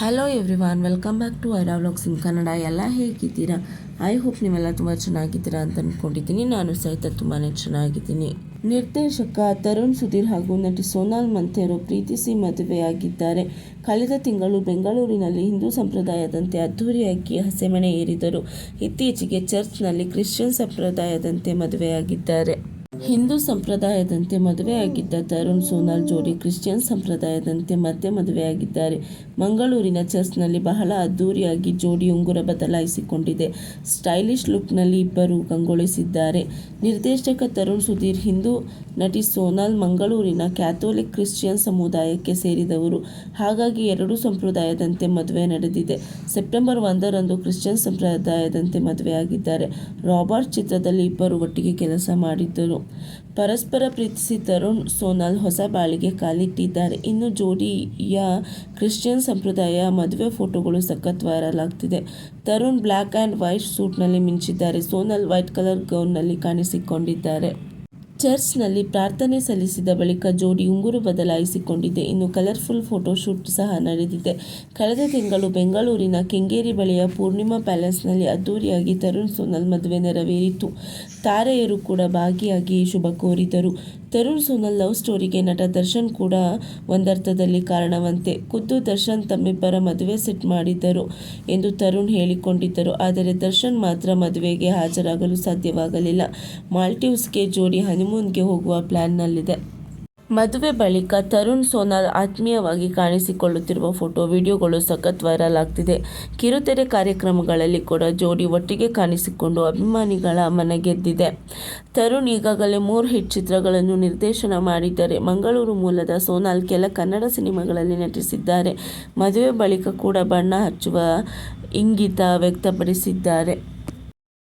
Hello everyone welcome back to Aira vlogs in Kannada ಎಲ್ಲ ಹೇಗಿದ್ದೀರಾ? I hope ನೀವೆಲ್ಲ ತುಂಬ ಚೆನ್ನಾಗಿದ್ದೀರಾ ಅಂತ ಅಂದ್ಕೊಂಡಿದ್ದೀನಿ ನಾನು ಸಹಿತ ತುಂಬಾ ಚೆನ್ನಾಗಿದ್ದೀನಿ. ನಿರ್ದೇಶಕ ತರುಣ್ ಸುಧೀರ್ ಹಾಗೂ ನಟಿ ಸೋನಾಲ್ ಮಂಥೆಯರು ಪ್ರೀತಿಸಿ ಮದುವೆಯಾಗಿದ್ದಾರೆ. ಕಳೆದ ತಿಂಗಳು ಬೆಂಗಳೂರಿನಲ್ಲಿ ಹಿಂದೂ ಸಂಪ್ರದಾಯದಂತೆ ಅದ್ಧೂರಿಯಾಗಿ ಹಸೆಮಣೆ ಏರಿದರು. ಇತ್ತೀಚೆಗೆ ಚರ್ಚ್ನಲ್ಲಿ ಕ್ರಿಶ್ಚಿಯನ್ ಸಂಪ್ರದಾಯದಂತೆ ಮದುವೆಯಾಗಿದ್ದಾರೆ. ಹಿಂದೂ ಸಂಪ್ರದಾಯದಂತೆ ಮದುವೆಯಾಗಿದ್ದ ತರುಣ್ ಸೋನಾಲ್ ಜೋಡಿ ಕ್ರಿಶ್ಚಿಯನ್ ಸಂಪ್ರದಾಯದಂತೆ ಮತ್ತೆ ಮದುವೆಯಾಗಿದ್ದಾರೆ ಮಂಗಳೂರಿನ ಚರ್ಚ್ನಲ್ಲಿ ಬಹಳ ಅದ್ದೂರಿಯಾಗಿ ಜೋಡಿ ಉಂಗುರ ಬದಲಾಯಿಸಿಕೊಂಡಿದೆ. ಸ್ಟೈಲಿಶ್ ಲುಕ್ನಲ್ಲಿ ಇಬ್ಬರು ಕಂಗೊಳಿಸಿದ್ದಾರೆ. ನಿರ್ದೇಶಕ ತರುಣ್ ಸುಧೀರ್, ಹಿಂದೂ ನಟಿ ಸೋನಾಲ್ ಮಂಗಳೂರಿನ ಕ್ಯಾಥೋಲಿಕ್ ಕ್ರಿಶ್ಚಿಯನ್ ಸಮುದಾಯಕ್ಕೆ ಸೇರಿದವರು. ಹಾಗಾಗಿ ಎರಡೂ ಸಂಪ್ರದಾಯದಂತೆ ಮದುವೆ ನಡೆದಿದೆ. ಸೆಪ್ಟೆಂಬರ್ ಒಂದರಂದು ಕ್ರಿಶ್ಚಿಯನ್ ಸಂಪ್ರದಾಯದಂತೆ ಮದುವೆಯಾಗಿದ್ದಾರೆ. ರಾಬರ್ಟ್ ಚಿತ್ರದಲ್ಲಿ ಇಬ್ಬರು ಒಟ್ಟಿಗೆ ಕೆಲಸ ಮಾಡಿದ್ದರು. ಪರಸ್ಪರ ಪ್ರೀತಿಸಿ ತರುಣ್ ಸೋನಾಲ್ ಹೊಸ ಬಾಳಿಗೆ ಕಾಲಿಟ್ಟಿದ್ದಾರೆ. ಇನ್ನು ಜೋಡಿಯ ಕ್ರಿಶ್ಚಿಯನ್ ಸಂಪ್ರದಾಯ ಮದುವೆ ಫೋಟೋಗಳು ಸಖತ್ ವೈರಲ್ ಆಗ್ತಿದೆ. ತರುಣ್ ಬ್ಲ್ಯಾಕ್ ಆ್ಯಂಡ್ ವೈಟ್ ಸೂಟ್ನಲ್ಲಿ ಮಿಂಚಿದ್ದಾರೆ. ಸೋನಾಲ್ ವೈಟ್ ಕಲರ್ ಗೌನ್ನಲ್ಲಿ ಕಾಣಿಸಿಕೊಂಡಿದ್ದಾರೆ. ಚರ್ಚ್ನಲ್ಲಿ ಪ್ರಾರ್ಥನೆ ಸಲ್ಲಿಸಿದ ಬಳಿಕ ಜೋಡಿ ಉಂಗುರು ಬದಲಾಯಿಸಿಕೊಂಡಿದೆ. ಇನ್ನು ಕಲರ್ಫುಲ್ ಫೋಟೋಶೂಟ್ ಸಹ ನಡೆದಿದೆ. ಕಳೆದ ತಿಂಗಳು ಬೆಂಗಳೂರಿನ ಕೆಂಗೇರಿ ಬಳಿಯ ಪೂರ್ಣಿಮಾ ಪ್ಯಾಲೇಸ್ನಲ್ಲಿ ಅದ್ದೂರಿಯಾಗಿ ತರುಣ್ ಸೋನಲ್ ಮದುವೆ ನೆರವೇರಿತು. ತಾರೆಯರು ಕೂಡ ಭಾಗಿಯಾಗಿ ಶುಭ ಕೋರಿದರು. ತರುಣ್ ಸೋನಲ್ ಲವ್ ಸ್ಟೋರಿಗೆ ನಟ ದರ್ಶನ್ ಕೂಡ ಒಂದರ್ಥದಲ್ಲಿ ಕಾರಣವಂತೆ. ಖುದ್ದು ದರ್ಶನ್ ತಮ್ಮಿಬ್ಬರ ಮದುವೆ ಸೆಟ್ ಮಾಡಿದ್ದರು ಎಂದು ತರುಣ್ ಹೇಳಿಕೊಂಡಿದ್ದರು. ಆದರೆ ದರ್ಶನ್ ಮಾತ್ರ ಮದುವೆಗೆ ಹಾಜರಾಗಲು ಸಾಧ್ಯವಾಗಲಿಲ್ಲ. ಮಾಲ್ಟೀವ್ಸ್ಗೆ ಜೋಡಿ ಹನಿಮೂನ್ಗೆ ಹೋಗುವ ಪ್ಲ್ಯಾನ್ನಲ್ಲಿದೆ ಮದುವೆ ಬಳಿಕ ತರುಣ್ ಸೋನಾಲ್ ಆತ್ಮೀಯವಾಗಿ ಕಾಣಿಸಿಕೊಳ್ಳುತ್ತಿರುವ ಫೋಟೋ ವಿಡಿಯೋಗಳು ಸಖತ್ ವೈರಲ್ ಆಗ್ತಿದೆ. ಕಿರುತೆರೆ ಕಾರ್ಯಕ್ರಮಗಳಲ್ಲಿ ಕೂಡ ಜೋಡಿ ಒಟ್ಟಿಗೆ ಕಾಣಿಸಿಕೊಂಡು ಅಭಿಮಾನಿಗಳ ಮನಗೆದ್ದಿದೆ ತರುಣ್ ಈಗಾಗಲೇ ಮೂರು ಹಿಟ್ ಚಿತ್ರಗಳನ್ನು ನಿರ್ದೇಶನ ಮಾಡಿದ್ದಾರೆ. ಮಂಗಳೂರು ಮೂಲದ ಸೋನಾಲ್ ಕೆಲ ಕನ್ನಡ ಸಿನಿಮಾಗಳಲ್ಲಿ ನಟಿಸಿದ್ದಾರೆ. ಮದುವೆ ಬಳಿಕ ಕೂಡ ಬಣ್ಣ ಹಚ್ಚುವ ಇಂಗಿತ ವ್ಯಕ್ತಪಡಿಸಿದ್ದಾರೆ.